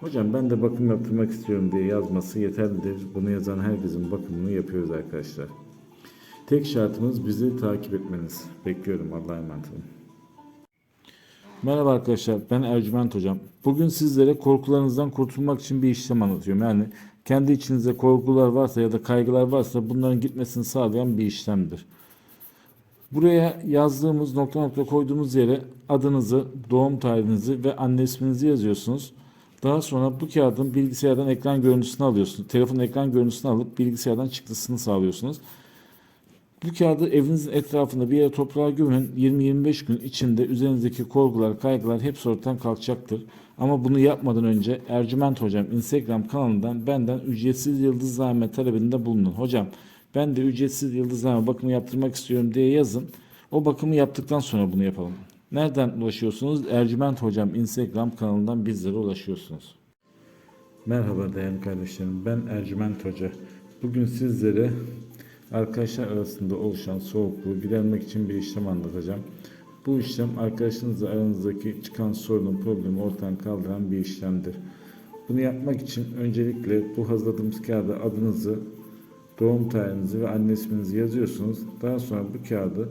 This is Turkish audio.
Hocam ben de bakım yaptırmak istiyorum diye yazması yeterlidir. Bunu yazan herkesin bakımını yapıyoruz arkadaşlar. Tek şartımız bizi takip etmeniz. Bekliyorum Allah'a emanet olun. Merhaba arkadaşlar ben Ercüment Hocam. Bugün sizlere korkularınızdan kurtulmak için bir işlem anlatıyorum. Yani kendi içinizde korkular varsa ya da kaygılar varsa bunların gitmesini sağlayan bir işlemdir. Buraya yazdığımız nokta nokta koyduğumuz yere adınızı, doğum tarihinizi ve anne isminizi yazıyorsunuz. Daha sonra bu kağıdın bilgisayardan ekran görüntüsünü alıyorsunuz. Telefonun ekran görüntüsünü alıp bilgisayardan çıktısını sağlıyorsunuz. Bu kağıdı evinizin etrafında bir yere toprağa gömün. 20-25 gün içinde üzerinizdeki korkular, kaygılar hepsi ortadan kalkacaktır. Ama bunu yapmadan önce Ercüment Hocam Instagram kanalından benden ücretsiz yıldızlame talebinde bulunun. Hocam ben de ücretsiz yıldızlame bakımı yaptırmak istiyorum diye yazın. O bakımı yaptıktan sonra bunu yapalım. Nereden ulaşıyorsunuz? Ercüment Hocam Instagram kanalından bizlere ulaşıyorsunuz. Merhaba değerli kardeşlerim. Ben Ercüment Hoca. Bugün sizlere arkadaşlar arasında oluşan soğukluğu gidermek için bir işlem anlatacağım. Bu işlem arkadaşınızla aranızdaki çıkan sorunun problemi ortadan kaldıran bir işlemdir. Bunu yapmak için öncelikle bu hazırladığımız kağıda adınızı, doğum tarihinizi ve anne isminizi yazıyorsunuz. Daha sonra bu kağıdı